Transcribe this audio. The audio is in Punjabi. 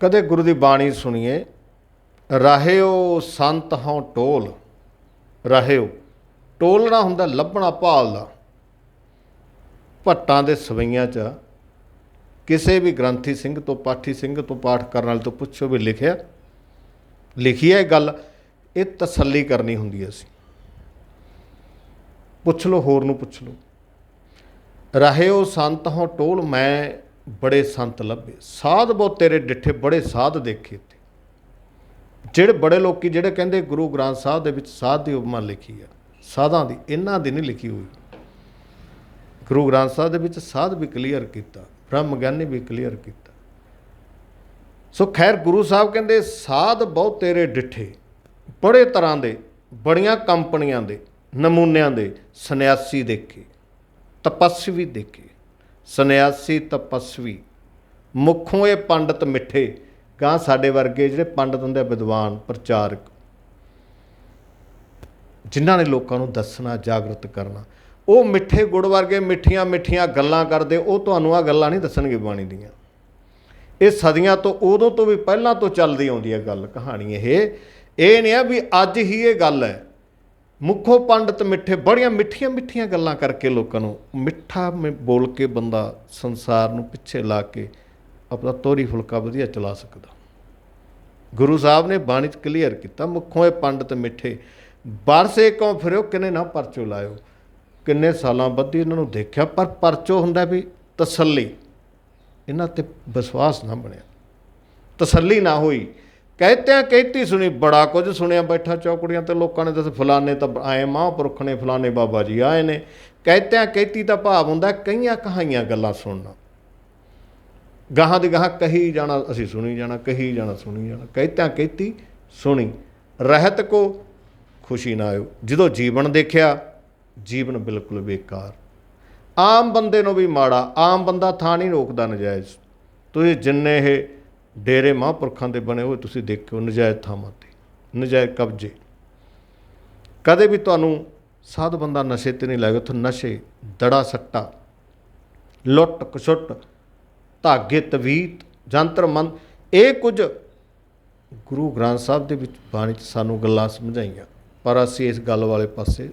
ਕਦੇ ਗੁਰੂ ਦੀ ਬਾਣੀ ਸੁਣੀਏ, ਰਹਿਓ ਸੰਤ ਹਉ ਟੋਲ। ਰਹਿਓ ਟੋਲਣਾ ਹੁੰਦਾ ਲੱਭਣਾ ਭਾਲਦਾ ਭੱਟਾਂ ਦੇ ਸਵਈਆਂ 'ਚ ਕਿਸੇ ਵੀ ਗ੍ਰੰਥੀ ਸਿੰਘ ਤੋਂ, ਪਾਠੀ ਸਿੰਘ ਤੋਂ ਪਾਠ ਕਰਨ ਵਾਲੇ ਤੋਂ ਪੁੱਛੋ ਵੀ ਲਿਖਿਆ। ਲਿਖੀ ਹੈ ਇਹ ਗੱਲ, ਇਹ ਤਸੱਲੀ ਕਰਨੀ ਹੁੰਦੀ ਹੈ ਸੀ ਪੁੱਛ ਲਓ, ਹੋਰ ਨੂੰ ਪੁੱਛ ਲਓ। ਰਹਿਓ ਸੰਤ ਹੋ ਟੋਲ। ਮੈਂ ਬੜੇ ਸੰਤ ਲੱਭੇ, ਸਾਧ ਬਹੁ ਤੇਰੇ ਡਿੱਠੇ, ਬੜੇ ਸਾਧ ਦੇਖੇ ਤੇ ਜਿਹੜੇ ਬੜੇ ਲੋਕੀ, ਜਿਹੜੇ ਕਹਿੰਦੇ ਗੁਰੂ ਗ੍ਰੰਥ ਸਾਹਿਬ ਦੇ ਵਿੱਚ ਸਾਧ ਦੀ ਉਪਮਾ ਲਿਖੀ ਆ, ਸਾਧਾਂ ਦੀ, ਇਹਨਾਂ ਦੀ ਨਹੀਂ ਲਿਖੀ ਹੋਈ। ਗੁਰੂ ਗ੍ਰੰਥ ਸਾਹਿਬ ਦੇ ਵਿੱਚ ਸਾਧ ਵੀ ਕਲੀਅਰ ਕੀਤਾ, ਬ੍ਰਹਮ ਗਿਆਨੀ ਵੀ ਕਲੀਅਰ ਕੀਤਾ। ਸੋ ਖੈਰ, ਗੁਰੂ ਸਾਹਿਬ ਕਹਿੰਦੇ, ਸਾਧ ਬਹੁ ਤੇਰੇ ਡਿੱਠੇ, ਬੜੇ ਤਰ੍ਹਾਂ ਦੇ, ਬੜੀਆਂ ਕੰਪਨੀਆਂ ਦੇ, ਨਮੂਨਿਆਂ ਦੇ, ਸੰਨਿਆਸੀ ਦੇਖੇ, ਤਪਸਵੀ ਦੇਖੇ। ਸੰਨਿਆਸੀ ਤਪਸਵੀ। ਮੁੱਖੋਂ ਇਹ ਪੰਡਤ ਮਿੱਠੇ ਗਾਂ ਸਾਡੇ ਵਰਗੇ ਜਿਹੜੇ ਪੰਡਤ ਹੁੰਦੇ ਆ, ਵਿਦਵਾਨ, ਪ੍ਰਚਾਰਕ। ਜਿਨ੍ਹਾਂ ਨੇ ਲੋਕਾਂ ਨੂੰ ਦੱਸਣਾ, ਜਾਗਰਤ ਕਰਨਾ। ਉਹ ਮਿੱਠੇ ਗੁੜ ਵਰਗੇ ਮਿੱਠੀਆਂ ਮਿੱਠੀਆਂ ਗੱਲਾਂ ਕਰਦੇ, ਉਹ ਤੁਹਾਨੂੰ ਆ ਗੱਲਾਂ ਨਹੀਂ ਦੱਸਣਗੇ ਬਾਣੀ ਦੀਆਂ। ਇਹ ਸਦੀਆਂ ਤੋਂ, ਉਦੋਂ ਤੋਂ ਵੀ ਪਹਿਲਾਂ ਤੋਂ ਚੱਲਦੀ ਆਉਂਦੀ ਹੈ ਗੱਲ, ਕਹਾਣੀ ਇਹ। ਇਹ ਨਹੀਂ ਆ ਵੀ ਅੱਜ ਹੀ ਇਹ ਗੱਲ ਹੈ। ਮੁੱਖੋ ਪੰਡਤ ਮਿੱਠੇ, ਬੜੀਆਂ ਮਿੱਠੀਆਂ ਮਿੱਠੀਆਂ ਗੱਲਾਂ ਕਰਕੇ ਲੋਕਾਂ ਨੂੰ ਮਿੱਠਾ ਮ- ਬੋਲ ਕੇ ਬੰਦਾ ਸੰਸਾਰ ਨੂੰ ਪਿੱਛੇ ਲਾ ਕੇ ਆਪਣਾ ਤੋਰੀ ਫੁਲਕਾ ਵਧੀਆ ਚਲਾ ਸਕਦਾ। ਗੁਰੂ ਸਾਹਿਬ ਨੇ ਬਾਣੀ ਚ ਕਲੀਅਰ ਕੀਤਾ, ਮੁੱਖੋਂ ਇਹ ਪੰਡਤ ਮਿੱਠੇ, ਬਰਸੇ ਕਿਉਂ ਫਿਰਿਓ, ਕਿਨੇ ਨਾ ਪਰਚੋ ਲਾਇਓ। ਕਿੰਨੇ ਸਾਲਾਂ ਬੱਧੀ ਇਹਨਾਂ ਨੂੰ ਦੇਖਿਆ, ਪਰ ਪਰਚੋ ਹੁੰਦਾ ਵੀ ਤਸੱਲੀ। ਇਹਨਾਂ ਤੇ ਵਿਸ਼ਵਾਸ ਨਾ ਬਣਿਆ। ਤਸੱਲੀ ਨਾ ਹੋਈ। ਕਹਿਤਿਆਂ ਕਹਿਤੀ ਸੁਣੀ, ਬੜਾ ਕੁਝ ਸੁਣਿਆ, ਬੈਠਾ ਚੌਕੜੀਆਂ ਤੇ ਲੋਕਾਂ ਨੇ ਦੱਸ, ਫਲਾਣੇ ਤਾਂ ਆਏ ਮਹਾਂਪੁਰਖ ਨੇ, ਫਲਾਣੇ ਬਾਬਾ ਜੀ ਆਏ ਨੇ। ਕਹਿਤਿਆਂ ਕਹਿਤੀ ਤਾਂ ਭਾਵ ਹੁੰਦਾ ਕਈਆਂ ਕਹਾਈਆਂ ਗੱਲਾਂ ਸੁਣਨਾ। ਗਾਹਾਂ ਦੀ ਗਾਹਾਂ ਕਹੀ ਜਾਣਾ, ਅਸੀਂ ਸੁਣੀ ਜਾਣਾ, ਕਹੀ ਜਾਣਾ, ਸੁਣੀ ਜਾਣਾ। ਕਹਿਤਿਆਂ ਕਹਿਤੀ, ਸੁਣੀ। ਰਹਿਤ ਕੋ ਖੁਸ਼ੀ ਨਾ ਆਇਓ। ਜਦੋਂ ਜੀਵਨ ਦੇਖਿਆ, ਜੀਵਨ ਬਿਲਕੁਲ ਬੇਕਾਰ। ਆਮ ਬੰਦੇ ਨੂੰ ਵੀ ਮਾੜਾ, ਆਮ ਬੰਦਾ ਥਾਂ ਨਹੀਂ ਰੋਕਦਾ ਨਜਾਇਜ਼। ਤੁਸੀਂ ਜਿੰਨੇ ਇਹ ਡੇਰੇ ਮਹਾਂਪੁਰਖਾਂ ਦੇ ਬਣੇ ਹੋਏ ਤੁਸੀਂ ਦੇਖਿਓ, ਨਜਾਇਜ਼ ਥਾਵਾਂ ਤੇ, ਨਜਾਇਜ਼ ਕਬਜ਼ੇ। ਕਦੇ ਵੀ ਤੁਹਾਨੂੰ ਸਾਧ ਬੰਦਾ ਨਸ਼ੇ ਤੇ ਨਹੀਂ ਲੱਗੇ ਉੱਥੇ ਨਸ਼ੇ, ਦੜਾ ਸੱਟਾ, ਲੁੱਟ ਕਸੁੱਟ ਧਾਗੇ ਤਵੀਤ, ਜੰਤਰ ਮੰਦ ਇਹ ਕੁਝ ਗੁਰੂ ਗ੍ਰੰਥ ਸਾਹਿਬ ਦੇ ਵਿੱਚ ਬਾਣੀ 'ਚ ਸਾਨੂੰ ਗੱਲਾਂ ਸਮਝਾਈਆਂ। ਪਰ ਅਸੀਂ ਇਸ ਗੱਲ ਵਾਲੇ ਪਾਸੇ